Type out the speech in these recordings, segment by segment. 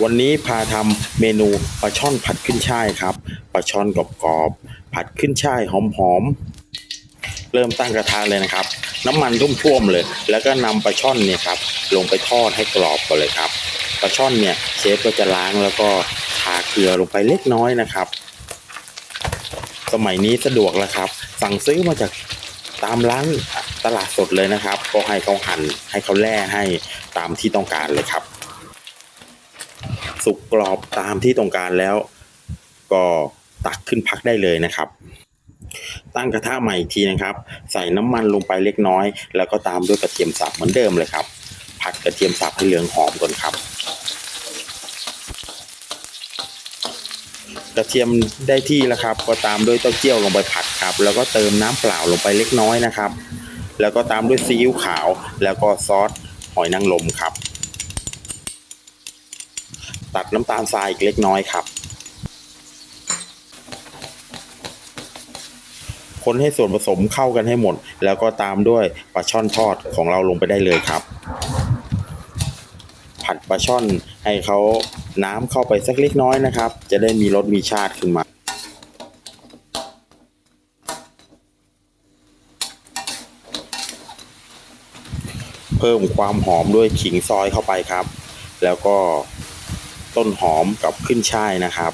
วันนี้พาทำเมนูปลาช่อนผัดขึ้นช่ายครับปลาช่อนกรอบๆผัดขึ้นช่ายหอมๆ เริ่มตั้งกระทะเลยนะครับ น้ำมันท่วมๆเลย แล้วก็นำปลาช่อนเนี่ยครับลงไปทอดให้กรอบก่อนเลยครับปลาช่อนเนี่ยเชฟก็จะล้างแล้วก็ทาเกลือลงไปเล็กน้อยนะครับ สมัยนี้สะดวกแล้วครับ สั่งซื้อมาจากตามร้านตลาดสดเลยนะครับ ก็ให้เขาหั่นให้เขาแล่ให้ตามที่ต้องการเลยครับ สุกกรอบตามที่ต้องการแล้ว ก็ตักขึ้นพักได้เลยนะครับ ตั้งกระทะใหม่อีกทีนะครับ ใส่น้ำมันลงไปเล็กน้อย แล้วก็ตามด้วยกระเทียมสับเหมือนเดิมเลยครับ ผัดกระเทียมสับให้เหลืองหอมก่อนครับกระเทียมได้ที่แล้วครับ ก็ตามด้วยเต้าเจี้ยวลงไปผัดครับ แล้วก็เติมน้ำเปล่าลงไปเล็กน้อยนะครับ แล้วก็ตามด้วยซีอิ๊วขาว แล้วก็ซอสหอยนางรมครับ ตัดน้ำตาลทรายอีกเล็กน้อยครับ คนให้ส่วนผสมเข้ากันให้หมด แล้วก็ตามด้วยปลาช่อนทอดของเราลงไปได้เลยครับ ผัดปลาช่อนให้เขาน้ำเข้าไปสักเล็กน้อยนะครับ จะได้มีรสมีชาติขึ้นมาเพิ่มความหอมด้วยขิงซอยเข้าไปครับ แล้วก็ ต้นหอมกับขึ้นช่ายนะครับ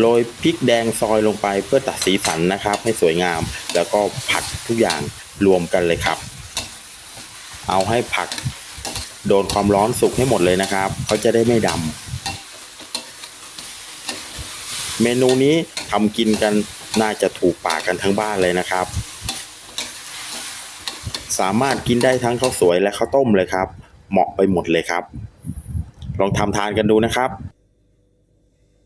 โรยพริกแดงซอยลงไปเพื่อตัดสีสันนะครับ ให้สวยงาม แล้วก็ผัดทุกอย่างรวมกันเลยครับ เอาให้ผักโดนความร้อนสุกให้หมดเลยนะครับเขาจะได้ไม่ดำเมนูนี้ทำกินกันน่าจะถูกปากกันทั้งบ้านเลยนะครับ สามารถกินได้ทั้งข้าวสวยและข้าวต้มเลยครับ เหมาะไปหมดเลยครับ ลองทำทานกันดูนะครับ